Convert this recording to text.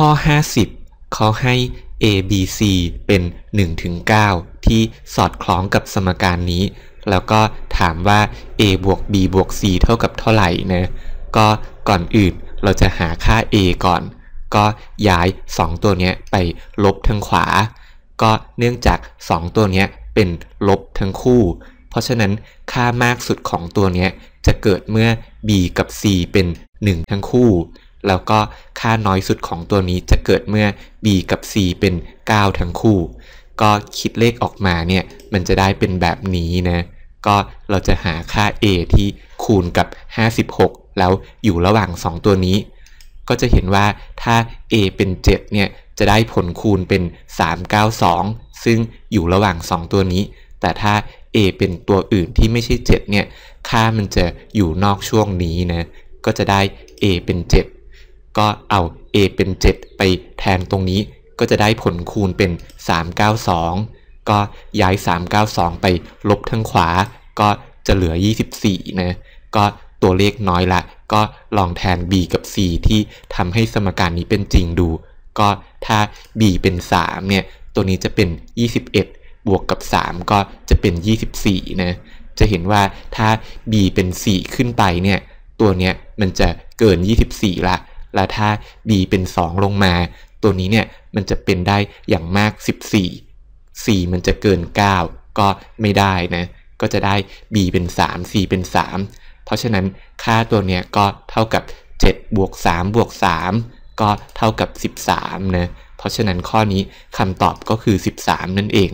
ข้อ 50 เขาให้ a b c เป็น 1-9 ที่สอดคล้องกับสมการนี้ แล้วก็ถามว่า a บวก b บวก c เท่ากับเท่าไหร่นะก็ก่อนอื่นเราจะหาค่า a ก่อน ก็ย้าย 2 ตัวนี้ไปลบทางขวา ก็เนื่องจาก 2 ตัวนี้เป็นลบทั้งคู่ เพราะฉะนั้นค่ามากสุดของตัวนี้จะเกิดเมื่อ b กับ c เป็น 1 ทั้งคู่ แล้วก็ค่าน้อยสุดของตัวนี้จะเกิดเมื่อ b กับ c เป็น 9 ทั้งคู่ ก็คิดเลขออกมาเนี่ย มันจะได้เป็นแบบนี้นะ ก็เราจะหาค่า a ที่คูณกับ 56 แล้วอยู่ระหว่าง 2 ตัวนี้ ก็จะเห็นว่าถ้า a เป็น 7 เนี่ย จะได้ผลคูณเป็น 392 ซึ่งอยู่ระหว่าง 2 ตัวนี้ แต่ถ้า a เป็นตัวอื่นที่ไม่ใช่ 7 เนี่ย ค่ามันจะอยู่นอกช่วงนี้นะ ก็จะได้ a เป็น 7 ก็เอา a เป็น 7 ไปแทนตรงนี้ ก็จะได้ผลคูณเป็น 392 ก็ย้าย 392 ไปลบทางขวา ก็จะเหลือ 24 นะ ก็ตัวเลขน้อยละ ก็ลองแทน b กับ c ที่ทำให้สมการนี้เป็นจริงดู ก็ถ้า b เป็น 3 เนี่ย ตัวนี้จะเป็น 21บวกกับ 3 ก็จะเป็น 24 นะ จะเห็นว่าถ้า b เป็น 4 ขึ้นไปเนี่ย ตัวเนี้ยมันจะเกิน 24 ละ แล้วถ้า b เป็น 2 ลงมา ตัวนี้เนี่ยมันจะเป็นได้อย่างมาก 14 4 มันจะเกิน 9 ก็ไม่ได้นะ ก็จะได้ b เป็น 3 c เป็น 3 เพราะฉะนั้นค่าตัวเนี้ยก็เท่ากับ 7 บวก 3 บวก 3 ก็เท่ากับ 13 นะ เพราะฉะนั้นข้อนี้คำตอบก็คือ 13 นั่นเอง